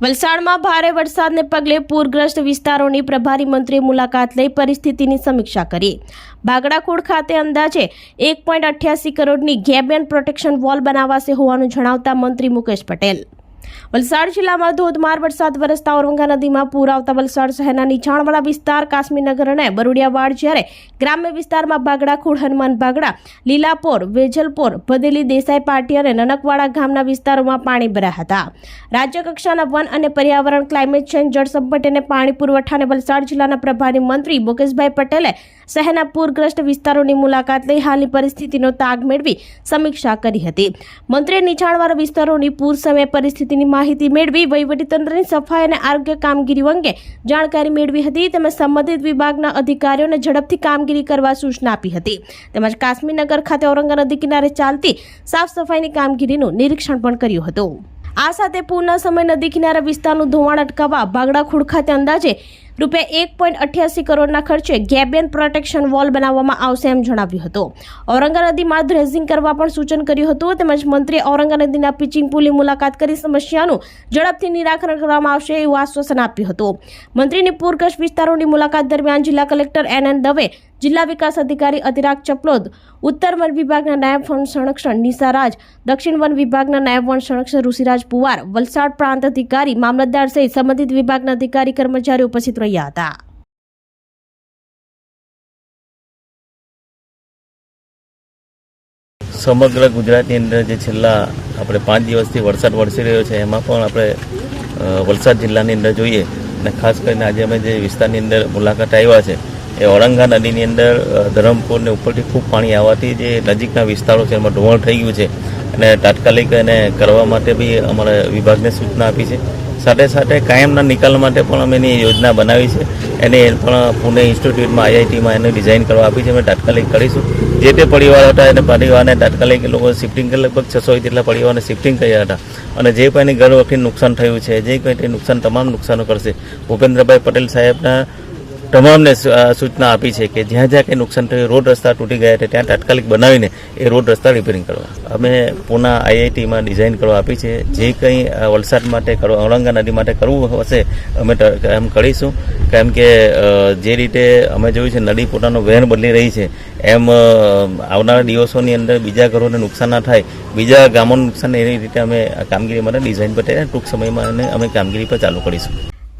વલસાડમાં ભારે વરસાદને પગલે પૂરગ્રસ્ત વિસ્તારોની પ્રભારી મંત્રીએ મુલાકાત લઈ પરિસ્થિતિની સમીક્ષા કરી. બાગડાખોડ ખાતે અંદાજે એક પોઈન્ટ અઠ્યાસી કરોડની ગેબ એન્ડ પ્રોટેક્શન વોલ બનાવાશે હોવાનું જણાવતા મંત્રી મુકેશ પટેલ. વલસાડ જિલ્લામાં ધોધમાર વરસાદ વરસતા ઓરવંગા નદીમાં પૂર આવતા વલસાડ શહેરના નીચાણવાળા વિસ્તાર, કાશ્મીરનગર અને બરુડિયાવાડ જ્યારે ગ્રામ્ય વિસ્તારમાં બાગડાખોડ હનુમાન બાગડા, લીલાપોર, વેજલપોર, ભદેલી, દેસાઈ પાટી અને નનકવાડા ગામના વિસ્તારોમાં પાણી ભરાયા હતા. રાજ્યકક્ષાના વન અને પર્યાવરણ ક્લાઇમેટ ચેન્જ જળ સંપટ અને પાણી પુરવઠા અને વલસાડ જિલ્લાના પ્રભારી મંત્રી મુકેશભાઈ પટેલે શહેરના પૂરગ્રસ્ત વિસ્તારોની મુલાકાત લઈ હાલની પરિસ્થિતિનો તાગ મેળવી સમીક્ષા કરી હતી. મંત્રીએ નીચાણવાળા વિસ્તારોની પૂર સમયે પરિસ્થિતિની માહિતી મેળવી વહીવટીતંત્રની સફાઈ અને આરોગ્ય કામગીરી અંગે જાણકારી મેળવી હતી. તેમજ સંબંધિત વિભાગના અધિકારીઓને ઝડપથી કામગીરી કરવા સૂચના આપી હતી. તેમજ કાશ્મીરનગર ખાતે ઔરંગા નદી કિનારે ચાલતી સાફ સફાઈની કામગીરીનું નિરીક્ષણ પણ કર્યું હતું. આ સાથે પૂરના સમય નદી કિનારા વિસ્તારનું ધોવાણ અટકાવવા બાગડાખોડ ખાતે અંદાજે રૂપિયા એક પોઈન્ટ અઠ્યાસી કરોડના ખર્ચે ગેબિયન પ્રોટેક્શન વોલ બનાવવામાં આવશે એમ જણાવ્યું હતું. ઔરંગા નદીમાં ડ્રેઝિંગ કરવા પણ સૂચન કર્યું હતું. તેમજ મંત્રીએ ઔરંગા નદીના પિચિંગ પુલની મુલાકાત કરી સમસ્યાનું ઝડપથી નિરાકરણ કરવામાં આવશે એવું આશ્વાસન આપ્યું હતું. મંત્રીની પૂરકશ વિસ્તારોની મુલાકાત દરમિયાન જિલ્લા કલેક્ટર એન એન દવે, જિલ્લા વિકાસ અધિકારી અતિરાગ ચપલોદ, ઉત્તર વન વિભાગના નાયબ વન સંરક્ષણ નિશા રાજ, દક્ષિણ વન વિભાગના નાયબ વન સંરક્ષણ ઋષિરાજ પુવાર, વલસાડ પ્રાંત અધિકારી, મામલતદાર સહિત સંબંધિત વિભાગના અધિકારી કર્મચારીઓ ઉપસ્થિત રહ્યા. હતા સમગ્ર ગુજરાતની અંદર જે છેલ્લા આપણે પાંચ દિવસથી વરસાદ વરસી રહ્યો છે, એમાં પણ આપણે વલસાડ જિલ્લાની અંદર જોઈએ અને ખાસ કરીને આજે અમે જે વિસ્તારની અંદર મુલાકાત આવ્યા છે, એ ઔરંગા નદીની અંદર ધરમપુરને ઉપરથી ખૂબ પાણી આવવાથી જે નજીકના વિસ્તારો છે, એમાં ધોવાણ થઈ ગયું છે. અને તાત્કાલિક એને કરવા માટે બી અમારા વિભાગને સૂચના આપી છે. સાથે સાથે કાયમના નિકાલ માટે પણ અમે એની યોજના બનાવી છે. એને પણ પુણે ઇન્સ્ટિટ્યૂટમાં આઈઆઈટીમાં એને ડિઝાઇન કરવા આપી છે. અમે તાત્કાલિક કરીશું. જે તે પરિવાર હતા એને પરિવારને તાત્કાલિક લોકો શિફ્ટિંગ લગભગ છસો જેટલા પરિવારને શિફ્ટિંગ કર્યા હતા. અને જે એની ઘર વખતે નુકસાન થયું છે, જે કંઈ નુકસાન, તમામ નુકસાનો કરશે. ભૂપેન્દ્રભાઈ પટેલ સાહેબના તમામને સૂચના આપી છે કે જ્યાં જ્યાં કંઈ નુકસાન થયું, રોડ રસ્તા તૂટી ગયા છે, ત્યાં તાત્કાલિક બનાવીને એ રોડ રસ્તા રિપેરિંગ કરવા. અમે પૂના આઈઆઈટીમાં ડિઝાઇન કરવા આપી છે. જે કંઈ વલસાડ માટે કરવા, ઔરંગા નદી માટે કરવું હશે, અમે એમ કરીશું. કેમ કે જે રીતે અમે જોયું છે, નદી પોતાનો વહેણ બદલી રહી છે. એમ આવનારા દિવસોની અંદર બીજા ઘરોને નુકસાન ના થાય. બીજા ગામોનું નુકસાન એવી રીતે અમે કામગીરી માટે ડિઝાઇન પર ટૂંક સમયમાં અમે કામગીરી પર ચાલુ કરીશું.